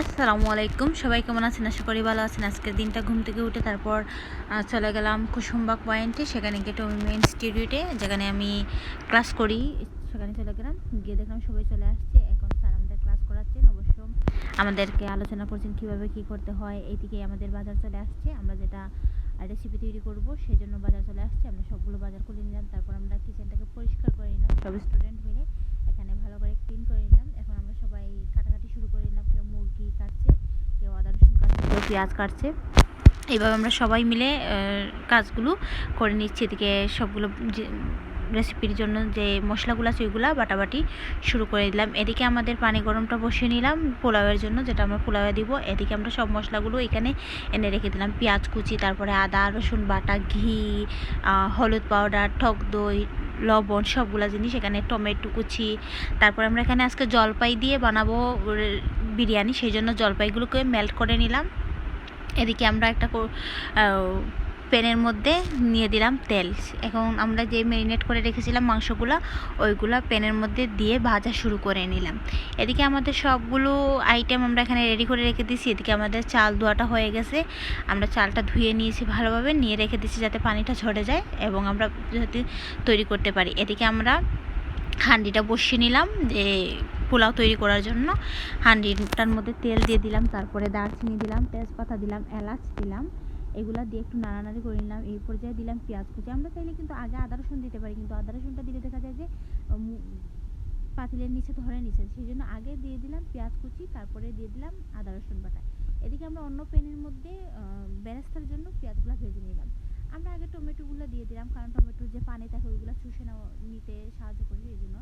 আসসালামু আলাইকুম। সবাই কেমন আছেন? আশা করি ভালো আছেন। আজকের দিনটা ঘুম থেকে উঠে তারপর চলে গেলাম কুসুমবাগ পয়েন্টে। সেখানে গিয়ে টমি ইনস্টিটিউটে যেখানে আমি ক্লাস করি। সেখানে চলে গেলাম। গিয়ে দেখলাম সবাই চলে আসছে। এখন স্যার আমাদের ক্লাস করাচ্ছেন। অবশ্য আমাদেরকে আলোচনা করছেন কীভাবে কি করতে হয়। এইদিকে আমাদের বাজার চলে আসছে। আমরা যেটা রেসিপি তৈরি করব সেই জন্য বাজার চলে আসছে। আমরা সবগুলো বাজার করে নিলাম। তারপর আমরা কিচেনটাকে পরিষ্কার করে নিলাম। সব স্টুডেন্ট মিলে এখানে ভালো করে ক্লিন করে নিলাম এখন আমরা সবাই কাটাকাটি শুরু করে নিলাম কেউ মুরগি কাটছে কেউ আদা রসুন কাটছে কেউ পেঁয়াজ কাটছে। এইভাবে আমরা সবাই মিলে কাজগুলো করে নিচ্ছি। এদিকে সবগুলো রেসিপির জন্য যে মশলাগুলো আছে ওইগুলো বাটাবাটি শুরু করে দিলাম। এদিকে আমাদের পানি গরমটা বসিয়ে নিলাম পোলাওয়ের জন্য, যেটা আমরা পোলাওয়ে দিব। এদিকে আমরা সব মশলাগুলো এখানে এনে রেখে দিলাম। পেঁয়াজ কুচি, তারপরে আদা, রসুন বাটা, ঘি হলুদ পাউডার, টক দই, লবণ, সবগুলা জিনিস এখানে, টমেটো কুচি। তারপর আমরা এখানে আজকে জলপাই দিয়ে বানাবো বিরিয়ানি। সেই জন্য জলপাইগুলোকে মেল্ট করে নিলাম। এদিকে আমরা একটা প্যানের মধ্যে নিয়ে দিলাম তেল। এখন আমরা যে ম্যারিনেট করে রেখেছিলাম মাংসগুলো, ওইগুলো প্যানের মধ্যে দিয়ে ভাজা শুরু করে নিলাম। এদিকে আমাদের সবগুলো আইটেম আমরা এখানে রেডি করে রেখে দিয়েছি। এদিকে আমাদের চাল ধোয়াটা হয়ে গেছে। আমরা চালটা ধুয়ে নিয়েছি ভালোভাবে, নিয়ে রেখে দিয়েছি যাতে পানিটা ঝরে যায় এবং আমরা যাতে তৈরি করতে পারি। এদিকে আমরা হাঁডিটা বসিয়ে নিলাম যে পোলাও তৈরি করার জন্য। হাঁডিটার মধ্যে তেল দিয়ে দিলাম, তারপরে দারচিনি দিলাম, তেজপাতা দিলাম, এলাচ দিলাম। এগুলো দিয়ে একটু নাড়ানাড়ি করে নিলাম। এই পর্যায়ে দিলাম পেঁয়াজ কুচি। আমরা চাইলে কিন্তু আগে আদা, রসুন দিতে পারি, কিন্তু আদা, রসুনটা দিলে দেখা যায় যে পাতিলের নিচে ধরে নিচে সেই জন্য আগে দিয়ে দিলাম পেঁয়াজ কুচি, তারপরে দিয়ে দিলাম আদা, রসুন বাটা। এদিকে আমরা অন্য প্যানের মধ্যে বেরেস্তার জন্য পেঁয়াজগুলো ভেজে নিলাম। আমরা আগে টমেটোগুলো দিয়ে দিলাম, কারণ টমেটোর যে পানি থাকে ওইগুলো শুষে নিতে সাহায্য করবে এই জন্য।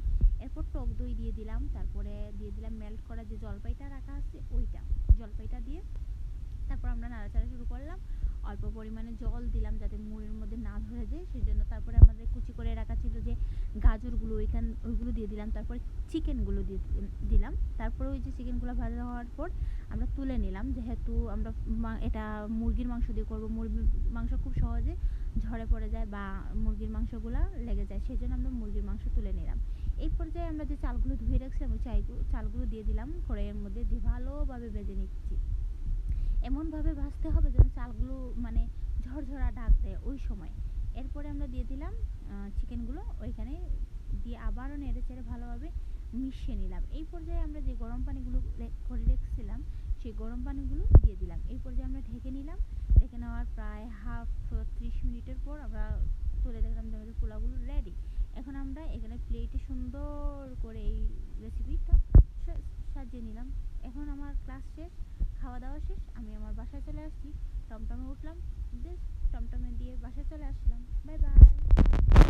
এরপর টক দই দিয়ে দিলাম, তারপরে দিয়ে দিলাম মেল্ট করা যে জলপাইটা রাখা আছে, ওইটা। জলপাইটা দিয়ে তারপর আমরা নাড়াচাড়া শুরু করলাম। অল্প পরিমাণে জল দিলাম যাতে মুড়ির মধ্যে না ধরে যায় সেই জন্য তারপরে আমাদের কুচি করে রাখা ছিল যে গাজরগুলো, ওইখান, ওইগুলো দিয়ে দিলাম, তারপর চিকেনগুলো দিয়ে দিলাম তারপরে ওই যে চিকেনগুলো ভাজা হওয়ার পর আমরা তুলে নিলাম, যেহেতু আমরা এটা মুরগির মাংস দিয়ে করব, মুরগির মাংস খুব সহজে ঝরে পড়ে যায় বা মুরগির মাংসগুলো লেগে যায় সেই জন্য আমরা মুরগির মাংস তুলে নিলাম। এই পর্যায়ে আমরা যে চালগুলো ধুয়ে রাখছিলাম ওই চালগুলো দিয়ে দিলাম, কড়াইয়ের মধ্যে দিয়ে ভালোভাবে ভেজে নিচ্ছি। এমনভাবে ভাজতে হবে যেন চালগুলো মানে ঝরঝরা ডাক দেয় ওই সময়। এরপরে আমরা দিয়ে দিলাম চিকেনগুলো ওইখানে দিয়ে আবারও নেড়ে চেড়ে ভালোভাবে মিশিয়ে নিলাম। এই পর্যায়ে আমরা যে গরম পানিগুলো করে রেখেছিলাম, সেই গরম পানিগুলো দিয়ে দিলাম। এই পর্যায়ে আমরা ঢেকে নিলাম। ঢেকে নেওয়ার প্রায় হাফ, ত্রিশ মিনিটের পর আমরা তুলে দেখলাম যে আমাদের পোলাওগুলো রেডি এখন আমরা এখানে প্লেটে সুন্দর করে এই রেসিপিটা সাজিয়ে নিলাম। এখন আমার ক্লাস শেষ। খাওয়া দাওয়া শেষ, আমি আমার বাসায় চলে আসছি। টমটমে উঠলাম, বেশ, টমটমে দিয়ে বাসায় চলে আসলাম। Bye bye